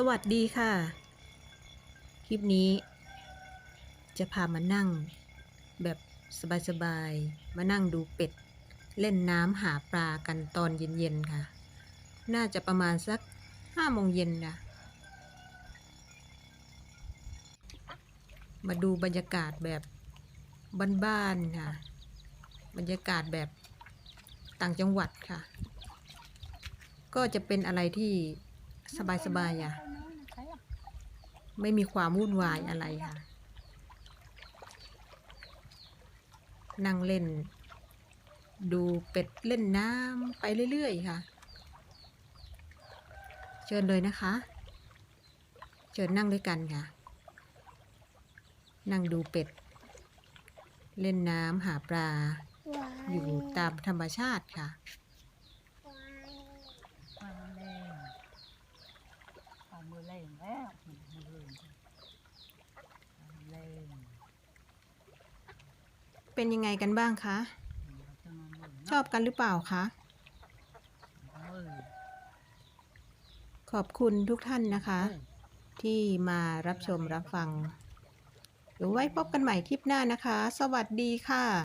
สวัสดีค่ะ คลิปนี้ จะพามานั่ง แบบสบายๆ มานั่งดูเป็ด เล่นน้ำหาปลากันตอนเย็นๆ ค่ะ น่าจะประมาณสักห้าโมงเย็นนะมาดูบรรยากาศแบบบ้านๆค่ะ บรรยากาศแบบต่างจังหวัดค่ะ ก็จะเป็นอะไรที่ สบายๆอะ ไม่มีความวุ่นวายอะไรค่ะ นั่งเล่น ดูเป็ดเล่นน้ำไปเรื่อยๆค่ะ เชิญเลยนะคะ เชิญนั่งด้วยกันค่ะ นั่งดูเป็ด เล่นน้ำหาปลา อยู่ตามธรรมชาติค่ะ มาแรงเอามือ แล้วมือแรงแรงเป็นยังไงกันบ้างคะ ชอบกันหรือเปล่าคะ ขอบคุณทุกท่านนะคะ ที่มารับชมรับฟังเดี๋ยวไว้พบกันใหม่คลิปหน้านะคะ สวัสดีค่ะ